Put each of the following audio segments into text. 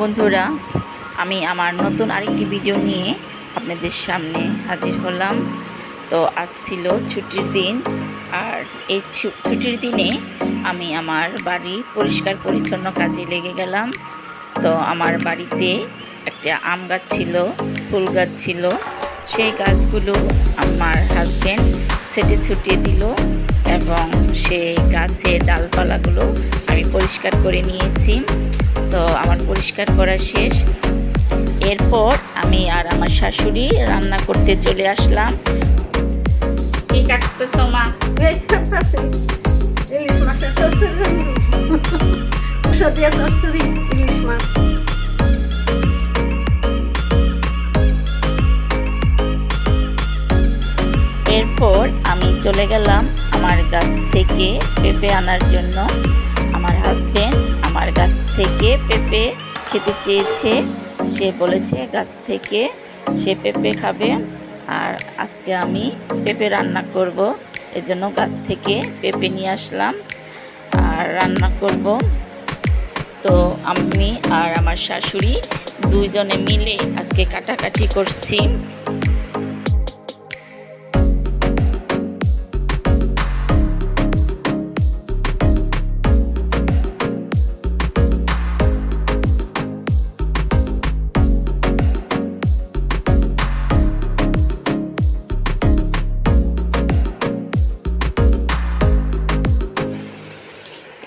বন্ধুরা, আমি আমার নতুন আরেকটি ভিডিও নিয়ে আপনাদের সামনে হাজির হলাম। তো আজ ছিল ছুটির দিন, আর এই ছুটির দিনে আমি আমার বাড়ি পরিষ্কার পরিচ্ছন্ন কাজে লেগে গেলাম। তো আমার বাড়িতে একটা আম গাছ ছিল, ফুল গাছ ছিল। সেই গাছগুলো আমার হাজব্যান্ড সেটে ছুটিয়ে দিল এবং সেই গাছের ডালপালাগুলো আমি পরিষ্কার করে নিয়েছি। তো আমার পরিষ্কার করা শেষ। এরপর আমি আর আমার শাশুড়ি রান্না করতে চলে আসলাম। কি কাটতেছো মা? ইলিশ মাছের চচ্চড়ি মাংস দিয়ে চচ্চড়ি ইলিশ মাছ। এরপর আমি চলে গেলাম আমার গাছ থেকে পেঁপে আনার জন্য। আমার হাজবেন্ড আমার গাছ থেকে পেঁপে খেতে চেয়েছে। সে বলেছে, গাছ থেকে সে পেঁপে খাবে আর আজকে আমি পেঁপে রান্না করব। এজন্য গাছ থেকে পেঁপে নিয়ে আসলাম আর রান্না করব। তো আমি আর আমার শাশুড়ি দুইজনে মিলে আজকে কাটাকাটি করছি।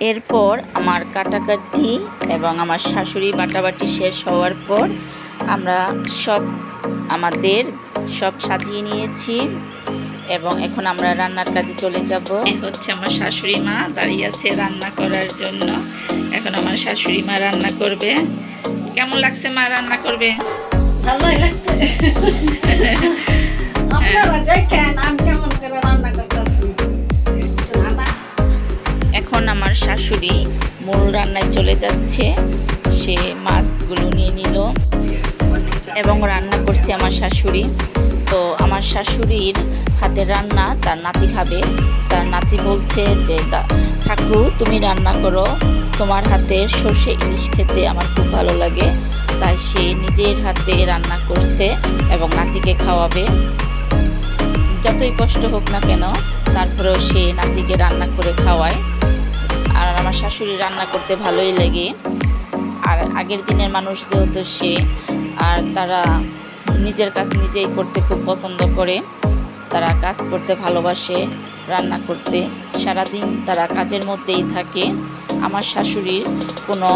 এরপর আমার কাটাকাটি এবং আমার শাশুড়ি বাটাবাটি শেষ হওয়ার পর আমরা সব আমাদের সব সাজিয়ে নিয়েছি এবং এখন আমরা রান্নার কাজে চলে যাব। হচ্ছে আমার শাশুড়ি মা দাঁড়িয়ে আছে রান্না করার জন্য। এখন আমার শাশুড়ি মা রান্না করবে। কেমন লাগছে মা রান্না করবে? ভালোই লাগছে। শাশুড়ি মূল রান্নায় চলে যাচ্ছে। সে মাছগুলো নিয়ে নিল এবং রান্না করছে আমার শাশুড়ি। তো আমার শাশুড়ির হাতের রান্না তার নাতি খাবে। তার নাতি বলছে যে "দা- ঠাকু তুমি রান্না করো। তোমার হাতের সর্ষে ইলিশ খেতে আমার খুব ভালো লাগে। তাই সে নিজের হাতে রান্না করছে এবং নাতিকে খাওয়াবে। যতই কষ্ট হোক না কেন, তারপরেও সে নাতিকে রান্না করে খাওয়ায়। আমার শাশুড়ি রান্না করতে ভালোই লাগে। আর আগের দিনের মানুষ যেহেতু সে, আর তারা নিজের কাজ নিজেই করতে খুব পছন্দ করে, তারা কাজ করতে ভালোবাসে, রান্না করতে। সারাদিন তারা কাজের মধ্যেই থাকে। আমার শাশুড়ির কোনো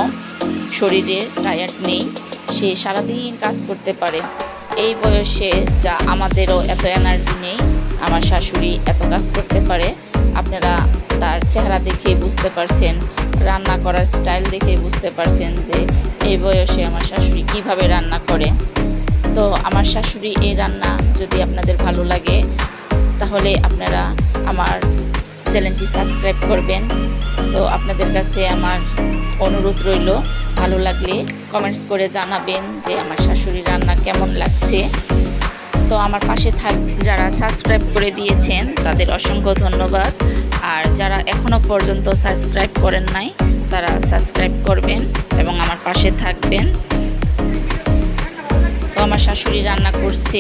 শরীরে টায়ার্ড নেই, সে সারাদিন কাজ করতে পারে। এই বয়সে যা আমাদেরও এত এনার্জি নেই, আমার শাশুড়ি এত কাজ করতে পারে। আপনারা তার চেহারা দেখে বুঝতে পারছেন, রান্না করার স্টাইল দেখে বুঝতে পারছেন যে এই বয়সে আমার শাশুড়ি কীভাবে রান্না করে। তো আমার শাশুড়ি এই রান্না যদি আপনাদের ভালো লাগে, তাহলে আপনারা আমার চ্যানেলটি সাবস্ক্রাইব করবেন। তো আপনাদের কাছে আমার অনুরোধ রইল, ভালো লাগলে কমেন্টস করে জানাবেন যে আমার শাশুড়ি রান্না কেমন লাগছে। তো আমার পাশে থাক যারা সাবস্ক্রাইব করে দিয়েছেন, তাদের অসংখ্য ধন্যবাদ। আর যারা এখনও পর্যন্ত সাবস্ক্রাইব করেন নাই, তারা সাবস্ক্রাইব করবেন এবং আমার পাশে থাকবেন। তো আমার শাশুড়ি রান্না করছে।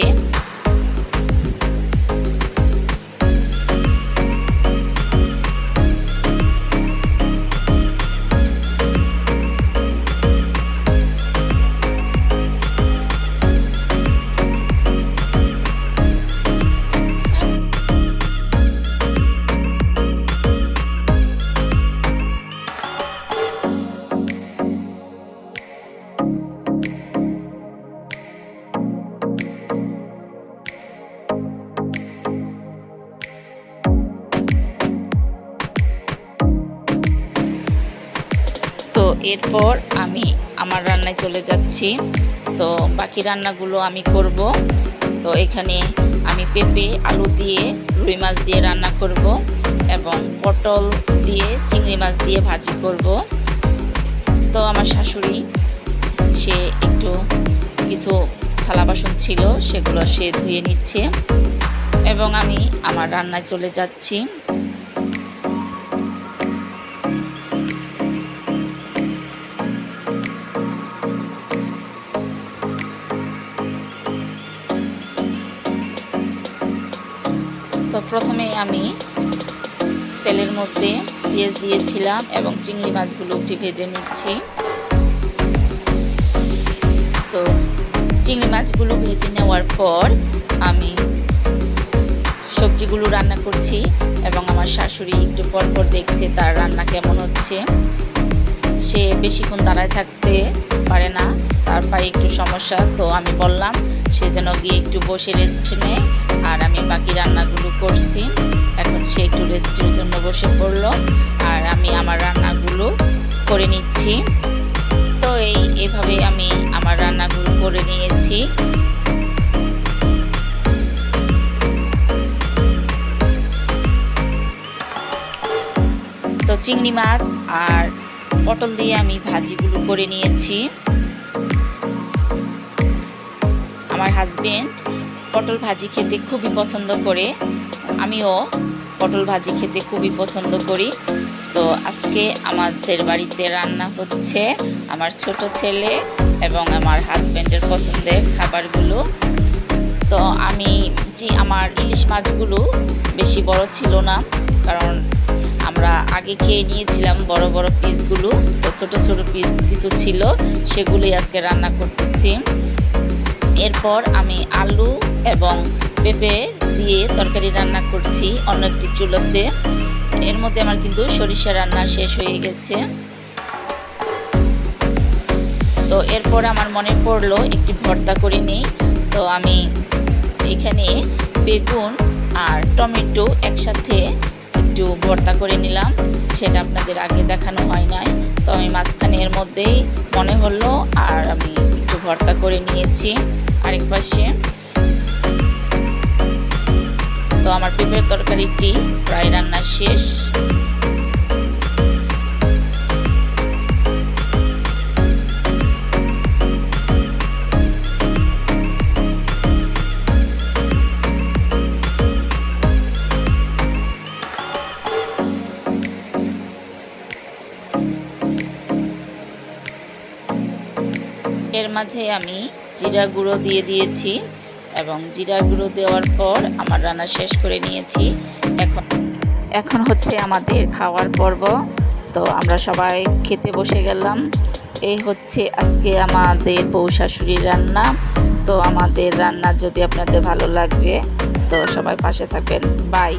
এরপর আমি আমার রান্নায় চলে যাচ্ছি। তো বাকি রান্নাগুলো আমি করব। তো এখানে আমি পেঁপে, আলু দিয়ে, রুই মাছ দিয়ে রান্না করব এবং পটল দিয়ে, চিংড়ি মাছ দিয়ে ভাজি করব। তো আমার শাশুড়ি, সে একটু কিছু থালা বাসন ছিল, সেগুলো সে ধুয়ে নিচ্ছে। এবং আমি আমার রান্নায় চলে যাচ্ছি। তো প্রথমে আমি তেলের মধ্যে পেঁয়াজ দিয়েছিলাম এবং চিংড়ি মাছগুলো একটু ভেজে নিচ্ছি। তো চিংড়ি মাছগুলো ভেজে নেওয়ার পর আমি সবজিগুলো রান্না করছি এবং আমার শাশুড়ি একটু পর পর দেখছে তার রান্না কেমন হচ্ছে। সে বেশিক্ষণ দাঁড়ায় থাকতে পারে না। তার পায়ে একটু সমস্যা, তো আমি বললাম সে যেন গিয়ে একটু বসে রেস্ট নেয়। আর আমি বাকি রান্নাগুলো করছি। এখন সে একটু রেস্টের জন্য বসে পড়ল। আর আমি আমার রান্নাগুলো করে নিচ্ছি। তো এই এভাবে আমি আমার রান্নাগুলো করে নিয়েছি। তো চিংড়ি মাছ আর পটল দিয়ে আমি ভাজিগুলো করে নিয়েছি। আমার হাজবেন্ড পটল ভাজি খেতে খুবই পছন্দ করে। আমিও পটল ভাজি খেতে খুবই পছন্দ করি। তো আজকে আমাদের বাড়িতে রান্না হচ্ছে আমার ছোট ছেলে এবং আমার হাজবেন্ডের পছন্দের খাবারগুলো। তো আমি যে আমার ইলিশ মাছগুলো বেশি বড় ছিল না, কারণ আমরা আগে খেয়ে নিয়েছিলাম বড় বড় পিসগুলো, তো ছোট ছোট পিস কিছু ছিল, সেগুলোই আজকে রান্না করতেছি। এরপর আমি আলু এবং পেঁপে দিয়ে তরকারি রান্না করছি অন্য একটি চুলোতে। এর মধ্যে আমার কিন্তু সরিষা রান্না শেষ হয়ে গেছে। তো এরপর আমার মনে পড়ল একটি ভর্তা করে নিই। তো আমি এখানে বেগুন আর টমেটো একসাথে একটু ভর্তা করে নিলাম। সেটা আপনাদের আগে দেখানো হয় নাই। তো আমি মাঝখানে এর মধ্যেই মনে হলো আর আমি একটু ভর্তা করে নিয়েছি আরেক পাশে। তো আমার পেঁপের তরকারিটি প্রায় রান্না শেষ। মাঝে আমি জিরা গুঁড়ো দিয়ে দিয়েছি এবং জিরা গুঁড়ো দেওয়ার পর আমার রান্না শেষ করে নিয়েছি। এখন এখন হচ্ছে আমাদের খাওয়ার পর্ব। তো আমরা সবাই খেতে বসে গেলাম। এই হচ্ছে আজকে আমাদের বউ শাশুড়ির রান্না। তো আমাদের রান্না যদি আপনাদের ভালো লাগে, তো সবাই পাশে থাকবেন। বাই।